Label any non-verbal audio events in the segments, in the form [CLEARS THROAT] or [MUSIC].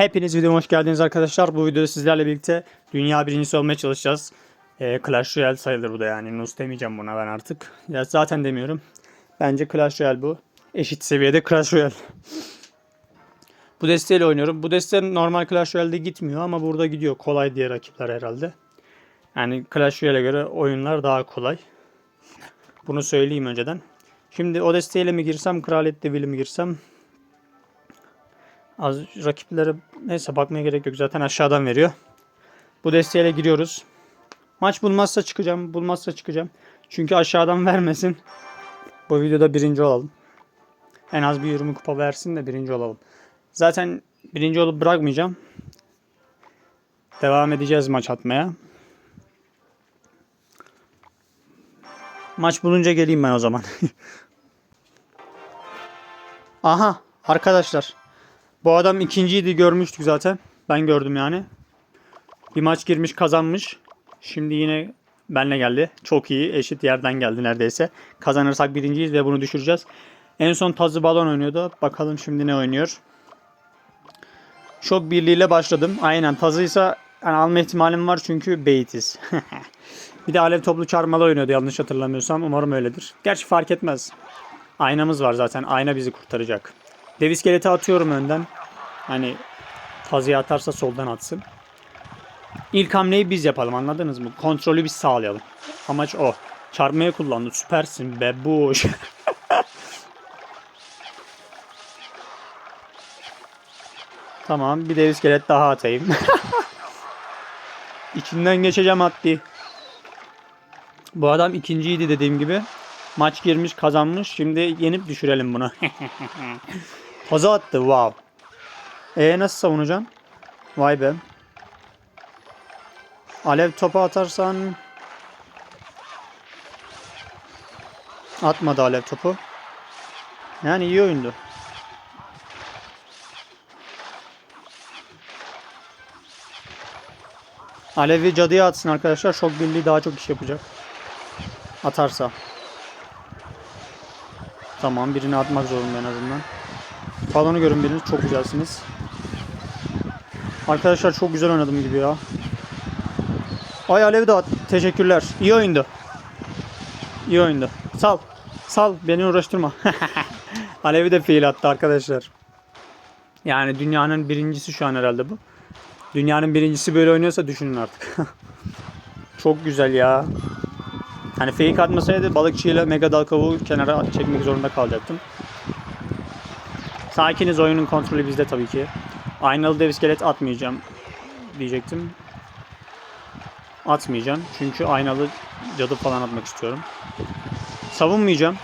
Hepiniz videoma hoş geldiniz arkadaşlar. Bu videoda sizlerle birlikte dünya birincisi olmaya çalışacağız. Ee, Clash Royale sayılır bu da yani. Nus demeyeceğim buna ben artık. Ya zaten demiyorum. Bence Clash Royale bu. Eşit seviyede Clash Royale. bu desteğiyle oynuyorum. Bu deste normal Clash Royale'de gitmiyor ama burada gidiyor. Kolay diye rakipler herhalde. Yani Clash Royale'e göre oyunlar daha kolay. Bunu söyleyeyim önceden. Şimdi o desteğiyle mi girsem, Kraliyet Devili mi girsem Az rakiplere neyse bakmaya gerek yok. Zaten aşağıdan veriyor. Bu desteğiyle giriyoruz. Maç bulmazsa çıkacağım. Bulmazsa çıkacağım. Çünkü aşağıdan [LAUGHS] vermesin. Bu videoda birinci olalım. En az bir 20 kupa versin de birinci olalım. Zaten birinci olup bırakmayacağım. Devam edeceğiz maç atmaya. Maç bulunca geleyim ben o zaman. [LAUGHS] Aha arkadaşlar. Bu adam ikinciydi görmüştük zaten. Ben gördüm yani. Bir maç girmiş kazanmış. Şimdi yine benle geldi. Çok iyi. Eşit yerden geldi neredeyse. Kazanırsak birinciyiz ve bunu düşüreceğiz. En son Tazı Balon oynuyordu. Bakalım şimdi ne oynuyor. Şok birliğiyle başladım. Aynen Tazıysa yani alma ihtimalim var çünkü Beytiz. [LAUGHS] bir de Alev Toplu Çarmalı oynuyordu yanlış hatırlamıyorsam. Umarım öyledir. Gerçi fark etmez. Aynamız var zaten. Ayna bizi kurtaracak. Dev iskeleti atıyorum önden. Hani fazla atarsa soldan atsın. İlk hamleyi biz yapalım anladınız mı? Kontrolü biz sağlayalım. Amaç o. Çarpmaya kullandı. Süpersin be [LAUGHS] tamam bir dev iskelet daha atayım. [LAUGHS] İçinden geçeceğim attı. Bu adam ikinciydi dediğim gibi. Maç girmiş kazanmış. Şimdi yenip düşürelim bunu. [LAUGHS] Toza attı wow. E nasıl savunacaksın? Vay be. Alev topu atarsan atmadı alev topu. Yani iyi oyundu. Alevi cadıya atsın arkadaşlar. Şok birliği daha çok iş yapacak. Atarsa. Tamam birini atmak zorunda en azından. Balonu görün biriniz. Çok güzelsiniz. Arkadaşlar çok güzel oynadım gibi ya. Ay Alev de at. Teşekkürler. İyi oyundu. İyi oyundu. Sal. Sal. Beni uğraştırma. [LAUGHS] Alev'i de fiil attı arkadaşlar. Yani dünyanın birincisi şu an herhalde bu. Dünyanın birincisi böyle oynuyorsa düşünün artık. [LAUGHS] çok güzel ya. Hani fake atmasaydı balıkçıyla mega dal kavuğu kenara çekmek zorunda kalacaktım. Sakiniz oyunun kontrolü bizde tabii ki. Aynalı dev iskelet atmayacağım diyecektim. Atmayacağım. Çünkü aynalı cadı falan atmak istiyorum. Savunmayacağım.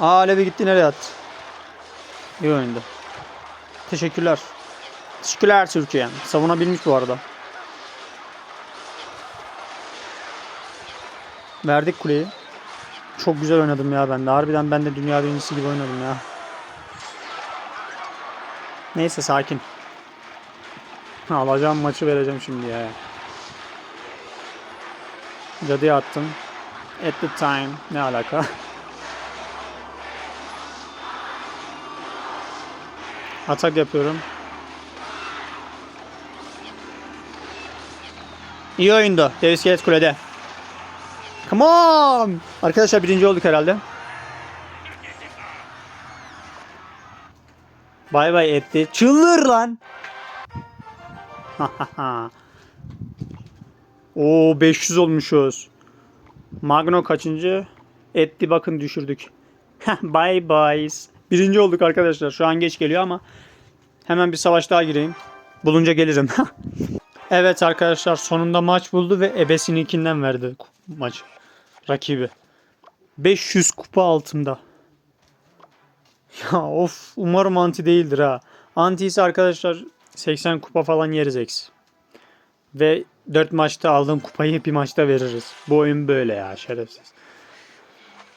Aa Alevi gitti nereye attı? İyi oyundu. Teşekkürler. Teşekkürler Türkiye. Savunabilmiş bu arada. Verdik kuleyi. Çok güzel oynadım ya ben de. Harbiden ben de dünya birincisi gibi oynadım ya. Neyse sakin. Alacağım maçı vereceğim şimdi ya. Cadıya attım. At the time. Ne alaka? [LAUGHS] Atak yapıyorum. İyi oyundu. Dev iskelet kulede. Come on! Arkadaşlar birinci olduk herhalde. Bay bay etti. Çıldır lan. [LAUGHS] Oo 500 olmuşuz. Magno kaçıncı? Etti bakın düşürdük. [LAUGHS] bye bye. Birinci olduk arkadaşlar. Şu an geç geliyor ama hemen bir savaş daha gireyim. Bulunca gelirim. [LAUGHS] evet arkadaşlar sonunda maç buldu ve ebesinikinden verdi maç rakibi. 500 kupa altında. Ya of umarım anti değildir ha. Anti ise arkadaşlar 80 kupa falan yeriz eksi. Ve 4 maçta aldığım kupayı bir maçta veririz. Bu oyun böyle ya şerefsiz.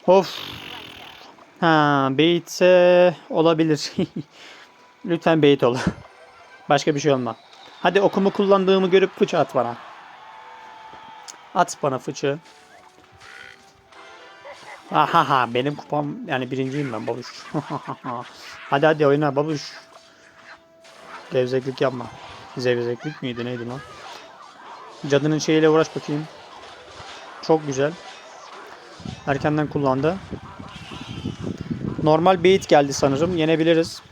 Of. Ha beyitse olabilir. [LAUGHS] Lütfen beyit ol. [LAUGHS] Başka bir şey olma. Hadi okumu kullandığımı görüp fıçı at bana. At bana fıçı. Ahaha benim kupam yani birinciyim ben babuş. [LAUGHS] hadi hadi oyna babuş. Gevzeklik yapma. Zevzeklik miydi neydi lan? Cadının şeyiyle uğraş bakayım. Çok güzel. Erkenden kullandı. Normal bait geldi sanırım. Yenebiliriz.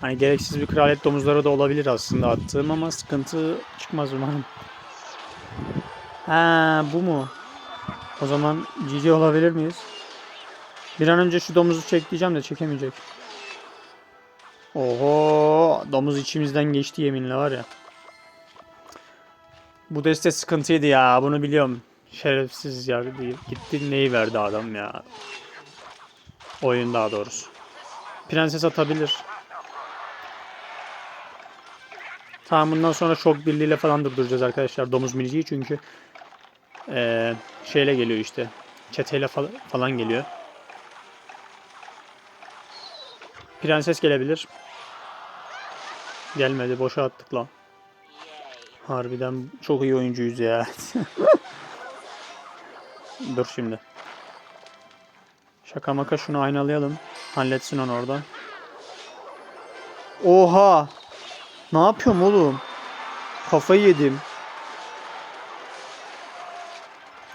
Hani gereksiz bir kraliyet domuzları da olabilir aslında attığım ama sıkıntı çıkmaz umarım. Ha bu mu? O zaman GG olabilir miyiz? Bir an önce şu domuzu çek diyeceğim de çekemeyecek. Oho domuz içimizden geçti yeminle var ya. Bu deste sıkıntıydı ya bunu biliyorum. Şerefsiz ya. Gitti neyi verdi adam ya. Oyun daha doğrusu. Prenses atabilir. Tamam bundan sonra şok birliğiyle falan durduracağız arkadaşlar domuz miniciyi çünkü eee, şeyle geliyor işte. Çeteyle fal- falan geliyor. Prenses gelebilir. Gelmedi boşa attık lan. Harbiden çok iyi oyuncuyuz ya. [LAUGHS] Dur şimdi. Şaka maka şunu aynalayalım. Halletsin onu orada. Oha! Ne yapıyorum oğlum? Kafayı yedim.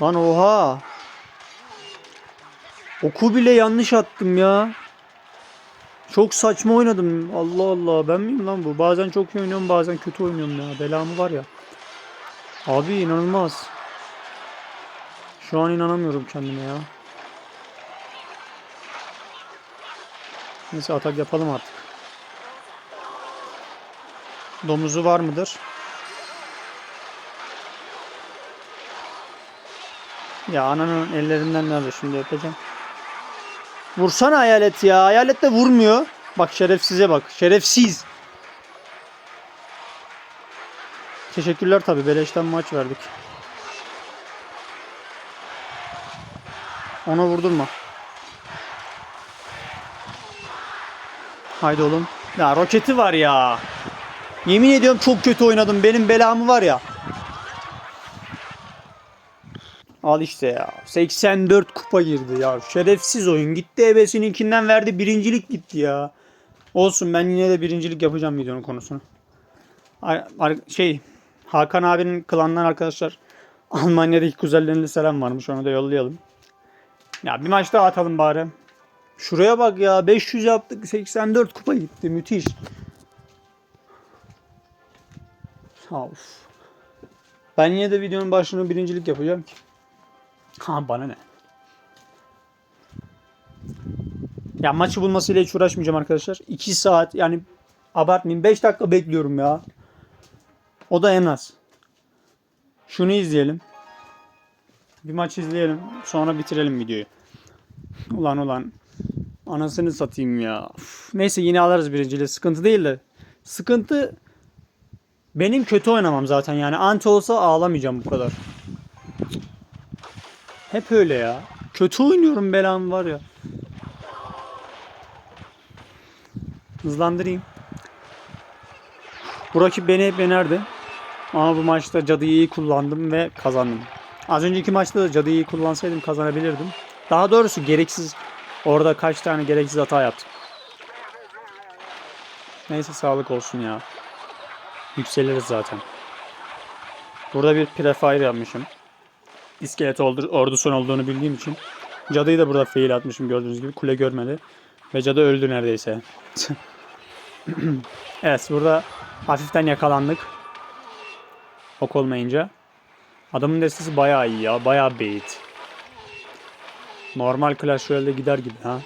Lan oha! Oku bile yanlış attım ya. Çok saçma oynadım. Allah Allah. Ben miyim lan bu? Bazen çok iyi oynuyorum bazen kötü oynuyorum ya. Belamı var ya. Abi inanılmaz. Şu an inanamıyorum kendime ya. Neyse atak yapalım artık. Domuzu var mıdır? Ya ananın ellerinden nerede şimdi öpeceğim. Vursana hayalet ya. Hayalet de vurmuyor. Bak şerefsize bak. Şerefsiz. Teşekkürler tabi. Beleşten maç verdik. Ona vurdurma. Haydi oğlum. Ya roketi var ya. Yemin ediyorum çok kötü oynadım. Benim belamı var ya. Al işte ya. 84 kupa girdi ya. Şerefsiz oyun. Gitti ebesininkinden verdi. Birincilik gitti ya. Olsun ben yine de birincilik yapacağım videonun konusunu. Şey Hakan abinin klanından arkadaşlar Almanya'daki kuzenlerine selam varmış. Onu da yollayalım. Ya bir maç daha atalım bari. Şuraya bak ya 500 yaptık 84 kupa gitti müthiş. Of. Ben yine de videonun başını birincilik yapacağım ki. Ha bana ne? Ya maçı bulmasıyla hiç uğraşmayacağım arkadaşlar. 2 saat yani abartmayayım 5 dakika bekliyorum ya. O da en az. Şunu izleyelim. Bir maç izleyelim. Sonra bitirelim videoyu. Ulan ulan. Anasını satayım ya. Uf, neyse yine alırız birinciliği. Sıkıntı değil de. Sıkıntı benim kötü oynamam zaten yani. Anti olsa ağlamayacağım bu kadar. Hep öyle ya. Kötü oynuyorum belam var ya. Hızlandırayım. Bu rakip beni hep yenerdi. Ama bu maçta cadıyı iyi kullandım ve kazandım. Az önceki maçta da cadıyı iyi kullansaydım kazanabilirdim. Daha doğrusu gereksiz orada kaç tane gereksiz hata yaptım. Neyse sağlık olsun ya. Yükseliriz zaten. Burada bir prefire yapmışım. İskelet ordu, ordusun olduğunu bildiğim için. Cadıyı da burada fail atmışım gördüğünüz gibi. Kule görmedi. Ve cadı öldü neredeyse. [CLEARS THROAT] evet burada hafiften yakalandık. Ok olmayınca. Adamın destesi bayağı iyi ya. Bayağı bait. Normal Clash Royale'de gider gibi ha.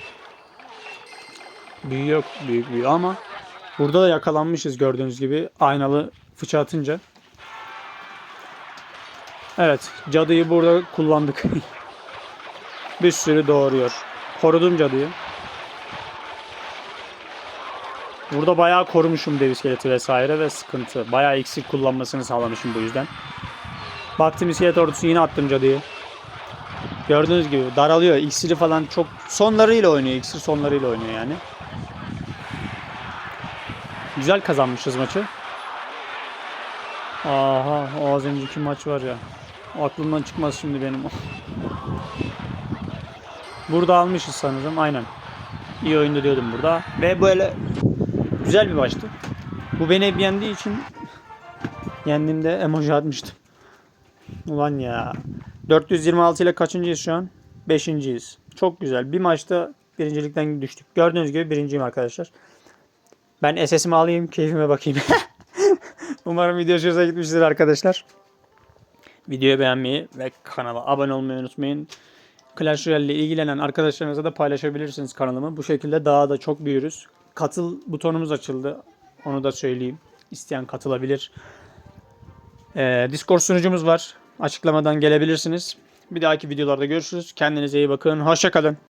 Büyü yok. Büyük büyü ama burada da yakalanmışız gördüğünüz gibi. Aynalı fıça atınca. Evet. Cadıyı burada kullandık. [LAUGHS] Bir sürü doğuruyor. Korudum cadıyı. Burada bayağı korumuşum dev iskeleti vesaire ve sıkıntı. Bayağı eksik kullanmasını sağlamışım bu yüzden. Baktım iskelet ordusu yine attım cadıyı. Gördüğünüz gibi daralıyor. İksiri falan çok sonlarıyla oynuyor. İksir sonlarıyla oynuyor yani. Güzel kazanmışız maçı. Aha o az önceki maç var ya. Aklımdan çıkmaz şimdi benim. Burada almışız sanırım. Aynen. İyi oyunda diyordum burada. Ve böyle güzel bir maçtı. Bu beni hep yendiği için yendiğimde emoji atmıştım. Ulan ya. 426 ile kaçıncıyız şu an? Beşinciyiz. Çok güzel. Bir maçta birincilikten düştük. Gördüğünüz gibi birinciyim arkadaşlar. Ben SS'imi alayım, keyfime bakayım. [LAUGHS] Umarım video hoşunuza gitmiştir arkadaşlar. Videoyu beğenmeyi ve kanala abone olmayı unutmayın. Clash Royale ile ilgilenen arkadaşlarınızla da paylaşabilirsiniz kanalımı. Bu şekilde daha da çok büyürüz. Katıl butonumuz açıldı. Onu da söyleyeyim. İsteyen katılabilir. Ee, Discord sunucumuz var. Açıklamadan gelebilirsiniz. Bir dahaki videolarda görüşürüz. Kendinize iyi bakın. Hoşçakalın.